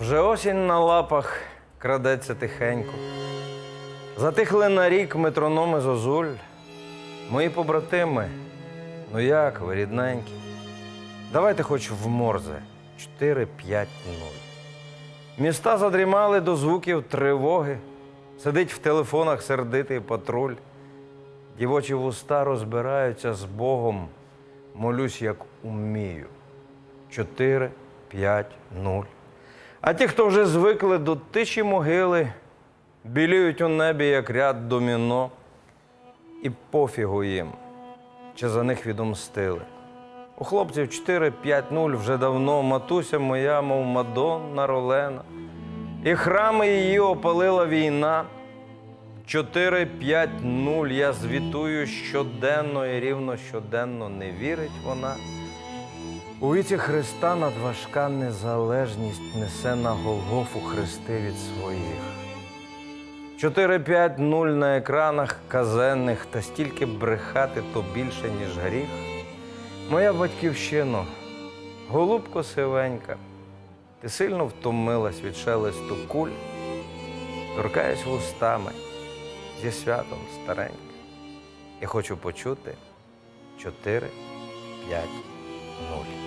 Вже осінь на лапах крадеться тихенько. Затихли на рік метрономи зозуль. Мої побратими, ну як ви, рідненькі? Давайте хоч в морзе 4-5-0. Міста задрімали до звуків тривоги. Сидить в телефонах сердитий патруль. Дівочі вуста розбираються з Богом. Молюсь, як умію. 4, 5, 0. А ті, хто вже звикли до тиші могили, біліють у небі, як ряд доміно, і пофігу їм, чи за них відомстили. У хлопців 4-5-0 вже давно матуся моя, мов Мадонна Ролена. І храми її опалила війна. 4-5-0 я звітую щоденно і рівно щоденно не вірить вона. У віці Христа надважка незалежність несе на Голгофу хрести від своїх. 4-5-0 на екранах казенних, та стільки брехати то більше, ніж гріх. Моя батьківщино, голубко сивенька, ти сильно втомилась від шелесту куль, торкаюсь вустами зі святом старенька. Я хочу почути 4, 5, 0.